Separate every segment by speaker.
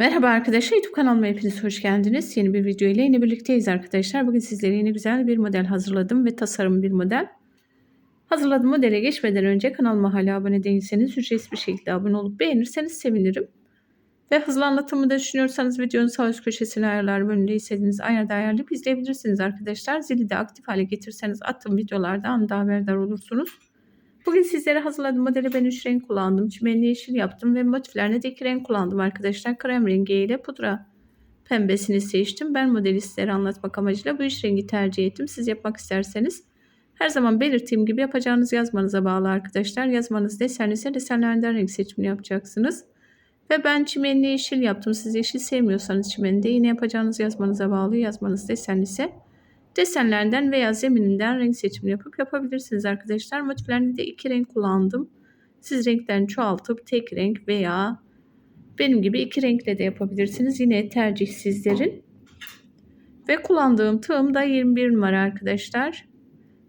Speaker 1: Merhaba arkadaşlar YouTube kanalıma hepiniz hoş geldiniz. Yeni bir video ile yine birlikteyiz arkadaşlar. Bugün sizlere yine güzel bir model hazırladım ve tasarım bir model. Hazırladığım modele geçmeden önce kanalıma hala abone değilseniz ücretsiz bir şekilde abone olup beğenirseniz sevinirim. Ve hızlı anlatımı da düşünüyorsanız videonun sağ üst köşesine ayarlar bölümünde istediğiniz ayarda ayarlayıp izleyebilirsiniz arkadaşlar. Zili de aktif hale getirseniz attığım videolarda anında haberdar olursunuz. Bugün sizlere hazırladığım modeli ben 3 renk kullandım. Çimenli yeşil yaptım ve motiflerine de 2 renk kullandım arkadaşlar. Krem rengi ile pudra pembesini seçtim. Ben modeli sizlere anlatmak amacıyla bu üç rengi tercih ettim. Siz yapmak isterseniz her zaman belirttiğim gibi yapacağınız yazmanıza bağlı arkadaşlar. Yazmanız desen ise desenlerden renk seçimini yapacaksınız. Ve ben çimenli yeşil yaptım. Siz yeşil sevmiyorsanız çimeni de yine yapacağınız yazmanıza bağlı. Yazmanız desen ise desenlerden veya zemininden renk seçimi yapıp yapabilirsiniz arkadaşlar. Motiflerinde de iki renk kullandım. Siz renklerini çoğaltıp tek renk veya benim gibi iki renkle de yapabilirsiniz. Yine tercih sizlerin. Ve kullandığım tığım da 21 numara arkadaşlar.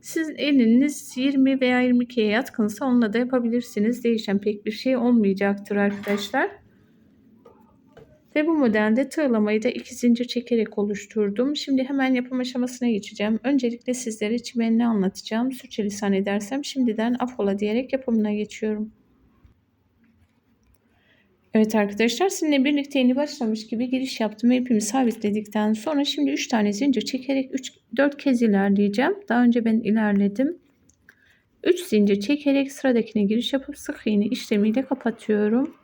Speaker 1: Sizin eliniz 20 veya 22'ye yatkınsa onunla da yapabilirsiniz. Değişen pek bir şey olmayacaktır arkadaşlar. Ve bu modelde tığlamayı da iki zincir çekerek oluşturdum. Şimdi hemen yapım aşamasına geçeceğim. Öncelikle sizlere çimenini anlatacağım. Sürçülisan edersem şimdiden afola diyerek yapımına geçiyorum. Evet arkadaşlar sizinle birlikte yeni başlamış gibi giriş yaptım ipimi sabitledikten sonra şimdi 3 tane zincir çekerek 3 4 kez ilerleyeceğim. Daha önce ben ilerledim. 3 zincir çekerek sıradakine giriş yapıp sık iğne işlemiyle kapatıyorum.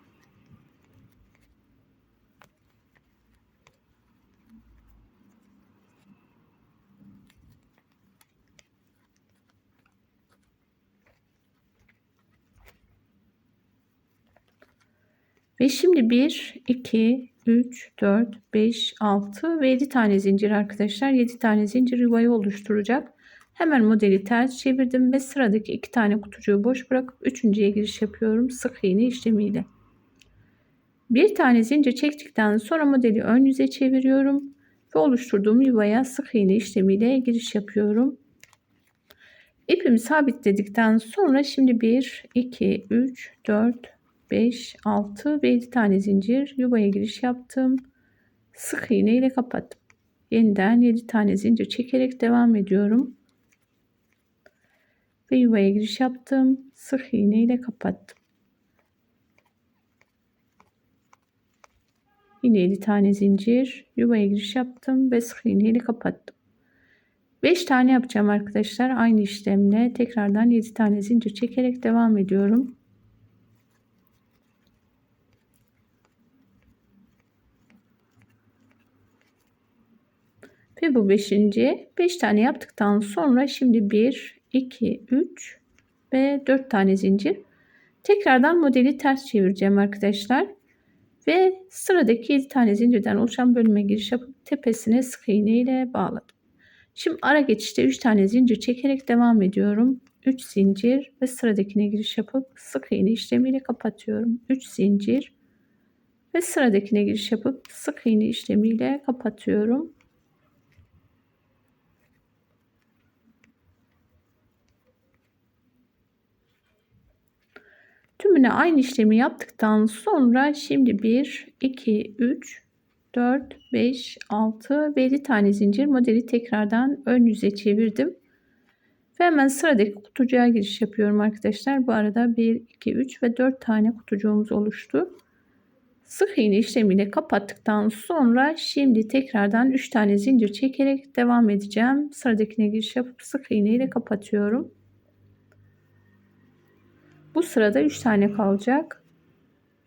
Speaker 1: Ve şimdi 1, 2, 3, 4, 5, 6 ve 7 tane zincir arkadaşlar. 7 tane zincir yuvayı oluşturacak. Hemen modeli ters çevirdim ve sıradaki 2 tane kutucuğu boş bırakıp üçüncüye giriş yapıyorum sık iğne işlemiyle. Bir tane zincir çektikten sonra modeli ön yüze çeviriyorum ve oluşturduğum yuvaya sık iğne işlemiyle giriş yapıyorum. İpimi sabitledikten sonra şimdi 1, 2, 3, 4, 5, 6 ve 7 tane zincir yuvaya giriş yaptım. Sık iğne ile kapattım. Yeniden 7 tane zincir çekerek devam ediyorum. Ve yuvaya giriş yaptım. Sık iğne ile kapattım. Yine 7 tane zincir yuvaya giriş yaptım ve sık iğne ile kapattım. 5 tane yapacağım arkadaşlar. Aynı işlemle tekrardan 7 tane zincir çekerek devam ediyorum. Ve bu beşinci. Beş tane yaptıktan sonra şimdi bir, iki, üç ve dört tane zincir. Tekrardan modeli ters çevireceğim arkadaşlar. Ve sıradaki 7 tane zincirden oluşan bölüme giriş yapıp tepesine sık iğne ile bağladım. Şimdi ara geçişte 3 tane zincir çekerek devam ediyorum. 3 zincir ve sıradakine giriş yapıp sık iğne işlemiyle kapatıyorum. 3 zincir ve sıradakine giriş yapıp sık iğne işlemiyle kapatıyorum. Tümüne aynı işlemi yaptıktan sonra şimdi 1, 2, 3, 4, 5, 6 ve 7 tane zincir modeli tekrardan ön yüze çevirdim. Ve hemen sıradaki kutucuğa giriş yapıyorum arkadaşlar. Bu arada 1, 2, 3 ve 4 tane kutucuğumuz oluştu. Sık iğne işlemiyle kapattıktan sonra şimdi tekrardan 3 tane zincir çekerek devam edeceğim. Sıradakine giriş yapıp sık iğne ile kapatıyorum. Bu sırada 3 tane kalacak.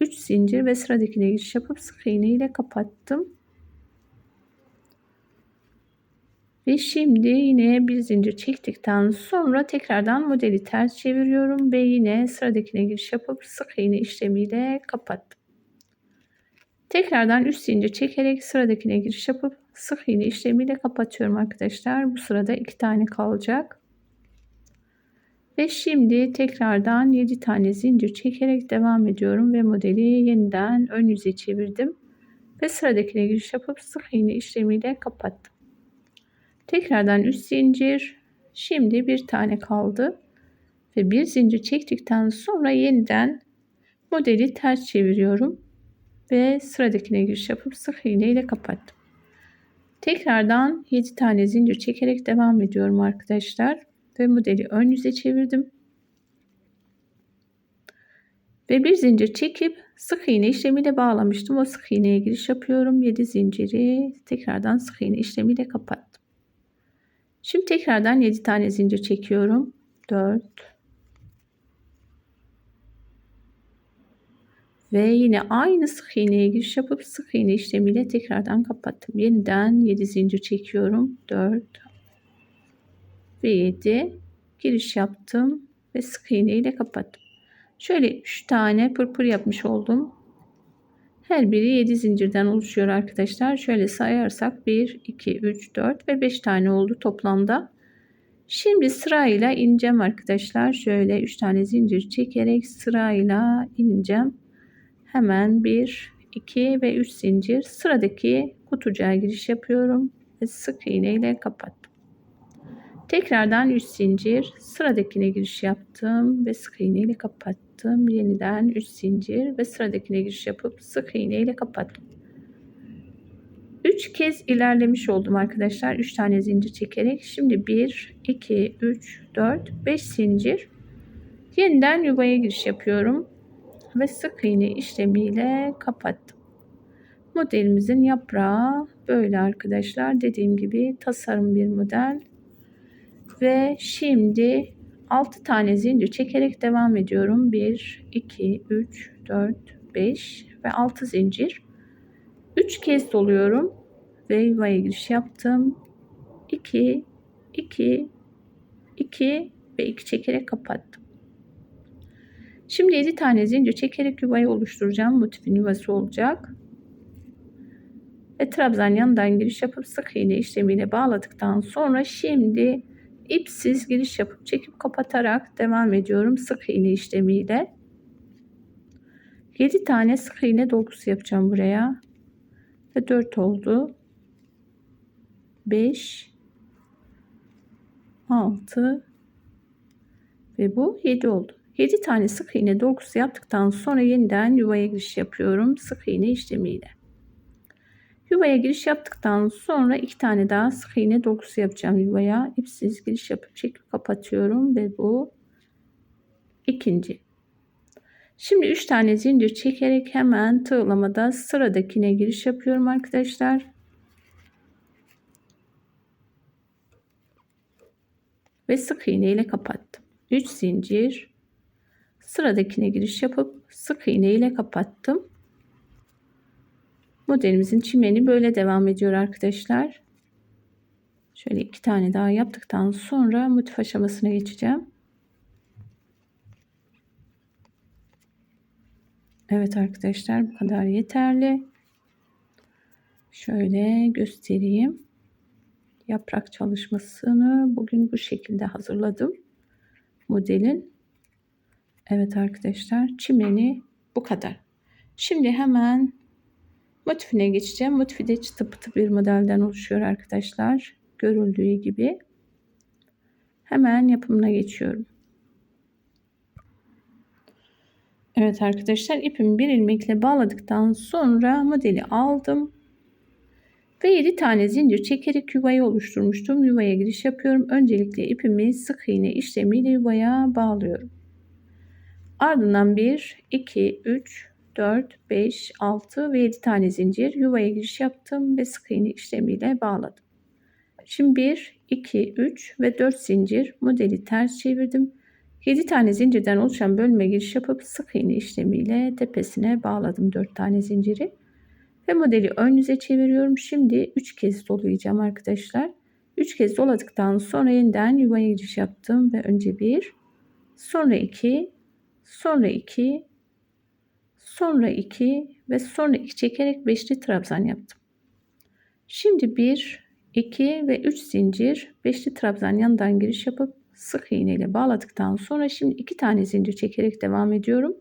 Speaker 1: 3 zincir ve sıradakine giriş yapıp sık iğne ile kapattım. Ve şimdi yine bir zincir çektikten sonra tekrardan modeli ters çeviriyorum ve yine sıradakine giriş yapıp sık iğne işlemiyle kapattım. Tekrardan 3 zincir çekerek sıradakine giriş yapıp sık iğne işlemiyle kapatıyorum arkadaşlar. Bu sırada 2 tane kalacak. Ve şimdi tekrardan 7 tane zincir çekerek devam ediyorum ve modeli yeniden ön yüze çevirdim. Ve sıradakine giriş yapıp sık iğne işlemiyle kapattım. Tekrardan 3 zincir. Şimdi bir tane kaldı. Ve bir zincir çektikten sonra yeniden modeli ters çeviriyorum. ve sıradakine giriş yapıp sık iğne ile kapattım. Tekrardan 7 tane zincir çekerek devam ediyorum arkadaşlar. Ve modeli ön yüze çevirdim. Ve bir zincir çekip sık iğne işlemiyle bağlamıştım. O sık iğneye giriş yapıyorum. 7 zinciri tekrardan sık iğne işlemiyle kapattım. Şimdi tekrardan 7 tane zincir çekiyorum. 4 Ve yine aynı sık iğneye giriş yapıp sık iğne işlemiyle tekrardan kapattım. Yeniden 7 zincir çekiyorum. 4 ve 7 giriş yaptım ve sık iğne ile kapattım. Şöyle 3 tane pırpır yapmış oldum. Her biri 7 zincirden oluşuyor arkadaşlar. Şöyle sayarsak 1, 2, 3, 4 ve 5 tane oldu toplamda. Şimdi sırayla ineceğim arkadaşlar. Şöyle 3 tane zincir çekerek sırayla ineceğim. Hemen 1, 2 ve 3 zincir sıradaki kutucuğa giriş yapıyorum ve sık iğne ile kapattım. Tekrardan 3 zincir sıradakine giriş yaptım ve sık iğne ile kapattım. Yeniden 3 zincir ve sıradakine giriş yapıp sık iğne ile kapattım. 3 kez ilerlemiş oldum arkadaşlar. 3 tane zincir çekerek. Şimdi 1, 2, 3, 4, 5 zincir. Yeniden yuvaya giriş yapıyorum ve sık iğne işlemiyle kapattım. Modelimizin yaprağı böyle arkadaşlar. Dediğim gibi tasarım bir model. Ve şimdi 6 tane zincir çekerek devam ediyorum. 1, 2, 3, 4, 5 ve 6 zincir. 3 kez doluyorum ve yuvaya giriş yaptım. 2, 2, 2 ve 2 çekerek kapattım. Şimdi 7 tane zincir çekerek yuvayı oluşturacağım. Motifin yuvası olacak. Ve trabzan yanından giriş yapıp sık iğne işlemiyle bağladıktan sonra şimdi ipsiz giriş yapıp çekip kapatarak devam ediyorum sık iğne işlemiyle. 7 tane sık iğne dolgusu yapacağım buraya. Ve 4 oldu. 5 6 ve bu 7 oldu. 7 tane sık iğne dolgusu yaptıktan sonra yeniden yuvaya giriş yapıyorum sık iğne işlemiyle. Yuvaya giriş yaptıktan sonra iki tane daha sık iğne dolgusu yapacağım yuvaya. İpsiz giriş yapıp çekip kapatıyorum ve bu ikinci. Şimdi 3 tane zincir çekerek hemen tığlamada sıradakine giriş yapıyorum arkadaşlar. Ve sık iğne ile kapattım. 3 zincir sıradakine giriş yapıp sık iğne ile kapattım. Modelimizin çimeni böyle devam ediyor arkadaşlar. Şöyle iki tane daha yaptıktan sonra motif aşamasına geçeceğim. Evet arkadaşlar bu kadar yeterli. Şöyle göstereyim. Yaprak çalışmasını bugün bu şekilde hazırladım. Modelin Evet arkadaşlar çimeni bu kadar. Şimdi hemen motifine geçeceğim. Motifi de çıtı pıtı bir modelden oluşuyor arkadaşlar. Görüldüğü gibi. Hemen yapımına geçiyorum. Evet arkadaşlar ipimi bir ilmekle bağladıktan sonra modeli aldım. Ve 7 tane zincir çekerek yuvayı oluşturmuştum. Yuvaya giriş yapıyorum. Öncelikle ipimi sık iğne işlemiyle yuvaya bağlıyorum. Ardından 1, 2, 3, 4, 5, 6 ve 7 tane zincir yuvaya giriş yaptım ve sık iğne işlemiyle bağladım. Şimdi 1, 2, 3 ve 4 zincir modeli ters çevirdim. 7 tane zincirden oluşan bölme giriş yapıp sık iğne işlemiyle tepesine bağladım 4 tane zinciri. Ve modeli ön yüze çeviriyorum. Şimdi 3 kez dolayacağım arkadaşlar. 3 kez doladıktan sonra yeniden yuvaya giriş yaptım ve önce 1, sonra 2, sonra 2 sonra 2 ve sonra 2 çekerek beşli trabzan yaptım. Şimdi 1 2 ve 3 zincir beşli trabzan yanından giriş yapıp sık iğne ile bağladıktan sonra şimdi 2 tane zincir çekerek devam ediyorum.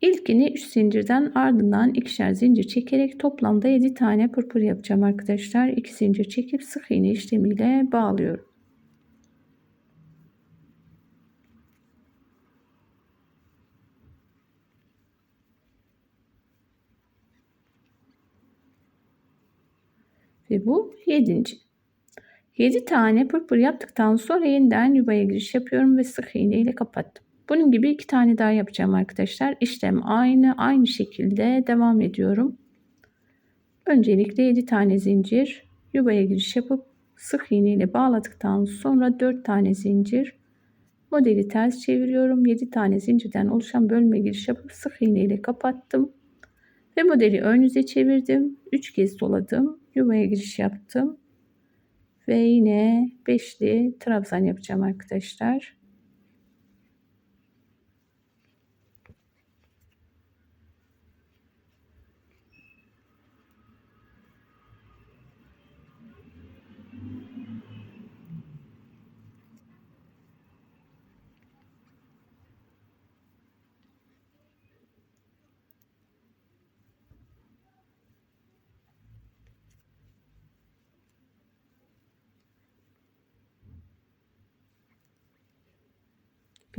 Speaker 1: İlkini 3 zincirden ardından ikişer zincir çekerek toplamda 7 tane pırpır yapacağım arkadaşlar. 2 zincir çekip sık iğne işlemiyle bağlıyorum. Ve bu yedinci. 7 tane pırpır yaptıktan sonra yeniden yuvaya giriş yapıyorum ve sık iğne ile kapattım. Bunun gibi iki tane daha yapacağım arkadaşlar. İşlem aynı. Aynı şekilde devam ediyorum. Öncelikle 7 tane zincir yuvaya giriş yapıp sık iğne ile bağladıktan sonra 4 tane zincir modeli ters çeviriyorum. 7 tane zincirden oluşan bölme giriş yapıp sık iğne ile kapattım. Ve modeli ön yüze çevirdim. 3 kez doladım. Yuvaya giriş yaptım. Ve yine beşli trabzan yapacağım arkadaşlar.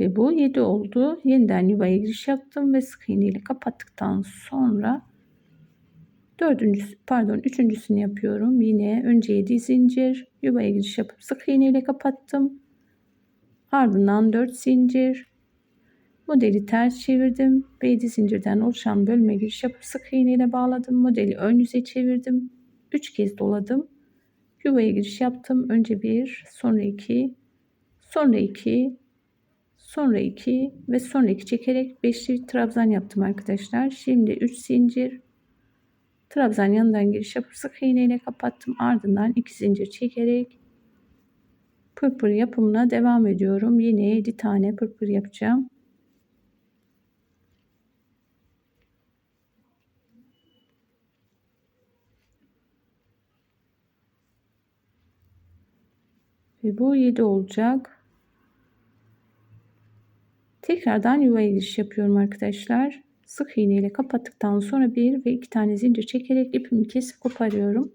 Speaker 1: Ve bu 7 oldu. Yeniden yuvaya giriş yaptım ve sık iğne ile kapattıktan sonra dördüncüsü pardon üçüncüsünü yapıyorum. Yine önce 7 zincir yuvaya giriş yapıp sık iğne ile kapattım. Ardından 4 zincir modeli ters çevirdim ve 7 zincirden oluşan bölme giriş yapıp sık iğne ile bağladım. Modeli ön yüze çevirdim. 3 kez doladım. Yuvaya giriş yaptım. Önce 1, sonra 2, sonra 2, Sonra 2 ve sonra 2 çekerek 5'li trabzan yaptım arkadaşlar. Şimdi 3 zincir trabzan yanından giriş yapıp sık iğne kapattım. Ardından 2 zincir çekerek pırpır yapımına devam ediyorum. Yine 7 tane pırpır yapacağım. Ve bu 7 olacak. Tekrardan yuvaya giriş yapıyorum arkadaşlar. Sık iğne ile kapattıktan sonra bir ve iki tane zincir çekerek ipimi kesip koparıyorum.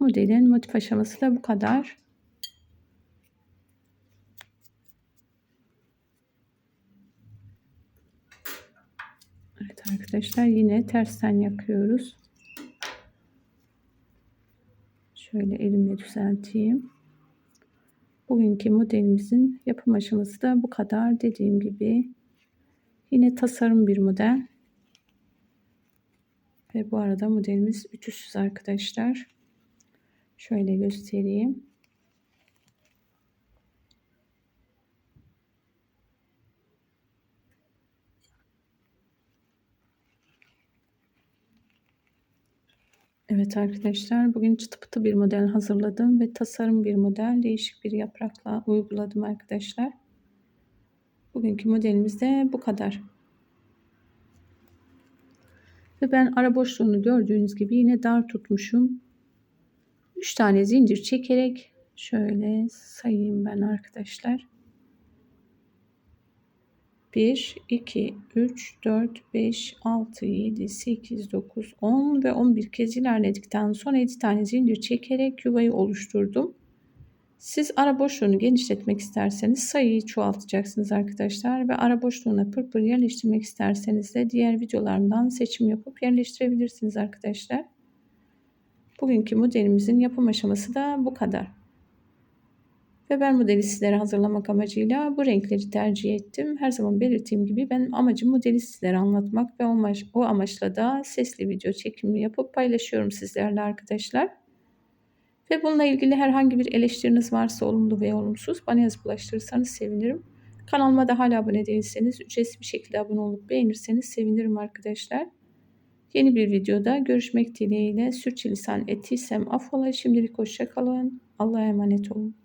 Speaker 1: Modelin motif aşaması da bu kadar. Evet arkadaşlar yine tersten yakıyoruz. Şöyle elimle düzelteyim. Bugünkü modelimizin yapım aşaması da bu kadar. Dediğim gibi yine tasarım bir model. Ve bu arada modelimiz ütüsüz arkadaşlar. Şöyle göstereyim. Evet arkadaşlar bugün çıtı pıtı bir model hazırladım ve tasarım bir model değişik bir yaprakla uyguladım arkadaşlar. Bugünkü modelimiz de bu kadar. Ve ben ara boşluğunu gördüğünüz gibi yine dar tutmuşum. 3 tane zincir çekerek şöyle sayayım ben arkadaşlar. 1, 2, 3, 4, 5, 6, 7, 8, 9, 10 ve 11 kez ilerledikten sonra 7 tane zincir çekerek yuvayı oluşturdum. Siz ara boşluğunu genişletmek isterseniz sayıyı çoğaltacaksınız arkadaşlar ve ara boşluğuna pırpır yerleştirmek isterseniz de diğer videolarımdan seçim yapıp yerleştirebilirsiniz arkadaşlar. Bugünkü modelimizin yapım aşaması da bu kadar. Ve ben modeli hazırlamak amacıyla bu renkleri tercih ettim. Her zaman belirttiğim gibi benim amacım modeli anlatmak ve o amaçla da sesli video çekimi yapıp paylaşıyorum sizlerle arkadaşlar. Ve bununla ilgili herhangi bir eleştiriniz varsa olumlu veya olumsuz bana yazıp ulaştırırsanız sevinirim. Kanalıma da hala abone değilseniz ücretsiz bir şekilde abone olup beğenirseniz sevinirim arkadaşlar. Yeni bir videoda görüşmek dileğiyle sürçülisan ettiysem affola. Şimdilik hoşçakalın. Allah'a emanet olun.